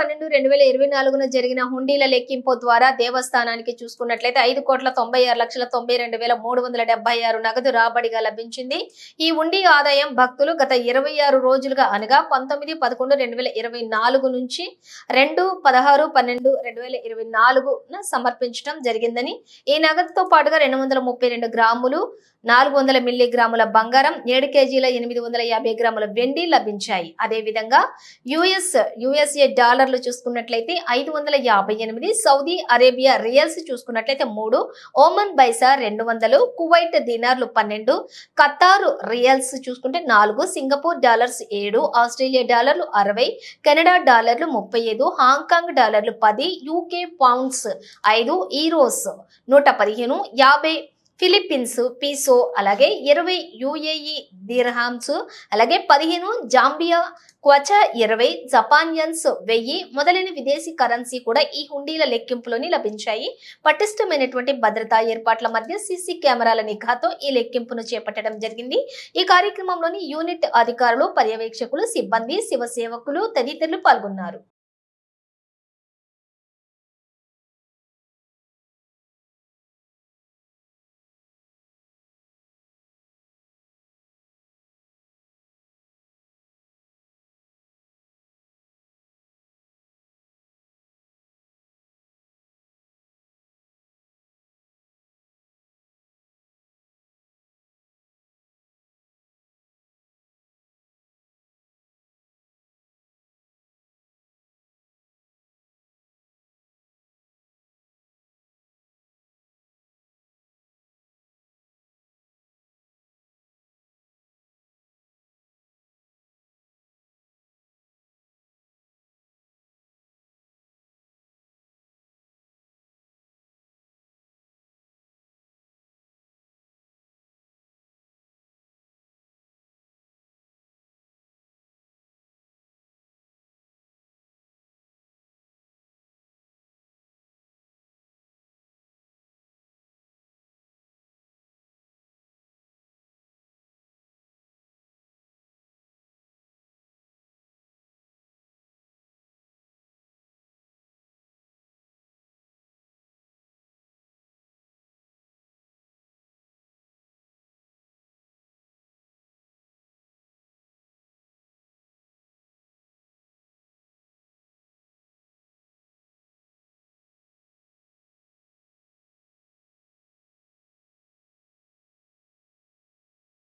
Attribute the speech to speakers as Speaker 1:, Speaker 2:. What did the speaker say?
Speaker 1: పన్నెండు రెండు వేల ఇరవై నాలుగున జరిగిన హుండీల లెక్కింపు ద్వారా దేవస్థానానికి చూసుకున్నట్లయితే ఐదు కోట్ల తొంభై ఆరు లక్షల తొంభై రెండు వేల మూడు వందల డెబ్బై ఆరు నగదు రాబడిగా లభించింది. ఈ హుండీ ఆదాయం భక్తులు గత ఇరవై ఆరు రోజులుగా అనగా పంతొమ్మిది పదకొండు రెండు వేల ఇరవై నాలుగు నుంచి రెండు పదహారు పన్నెండు రెండు వేల ఇరవై నాలుగున సమర్పించడం జరిగిందని ఈ నగదుతో పాటుగా రెండు వందల ముప్పై రెండు గ్రాములు నాలుగు వందల మిల్లీగ్రాముల బంగారం ఏడు కేజీల ఎనిమిది వందల యాభై గ్రాముల వెండి లభించాయి. అదేవిధంగా యుఎస్ యుఎస్ఏ డాలర్లు చూసుకున్నట్లయితే ఐదు వందల యాభై ఎనిమిది సౌదీ అరేబియా రియల్స్ చూసుకున్నట్లయితే మూడు ఓమన్ బైసా రెండు వందలు కువైట్ దినార్లు పన్నెండు ఖతారు రియల్స్ చూసుకుంటే నాలుగు సింగపూర్ డాలర్స్ ఏడు ఆస్ట్రేలియా డాలర్లు అరవై కెనడా డాలర్లు ముప్పై ఐదు హాంకాంగ్ డాలర్లు పది యూకే పౌండ్స్ ఐదు ఈరోస్ నూట పదిహేను యాభై ఫిలిప్పీన్స్ పీసో అలాగే ఇరవై యుఏఈ దిర్హామ్స్ అలాగే పదిహేను జాంబియా క్వచ ఇరవై జపానియన్స్ వెయ్యి మొదలైన విదేశీ కరెన్సీ కూడా ఈ హుండీల లెక్కింపులోని లభించాయి. పటిష్టమైనటువంటి భద్రతా ఏర్పాట్ల మధ్య సీసీ కెమెరాల నిఘాతో ఈ లెక్కింపును చేపట్టడం జరిగింది. ఈ కార్యక్రమంలోని యూనిట్ అధికారులు పర్యవేక్షకులు సిబ్బంది శివ సేవకులు తదితరులు పాల్గొన్నారు.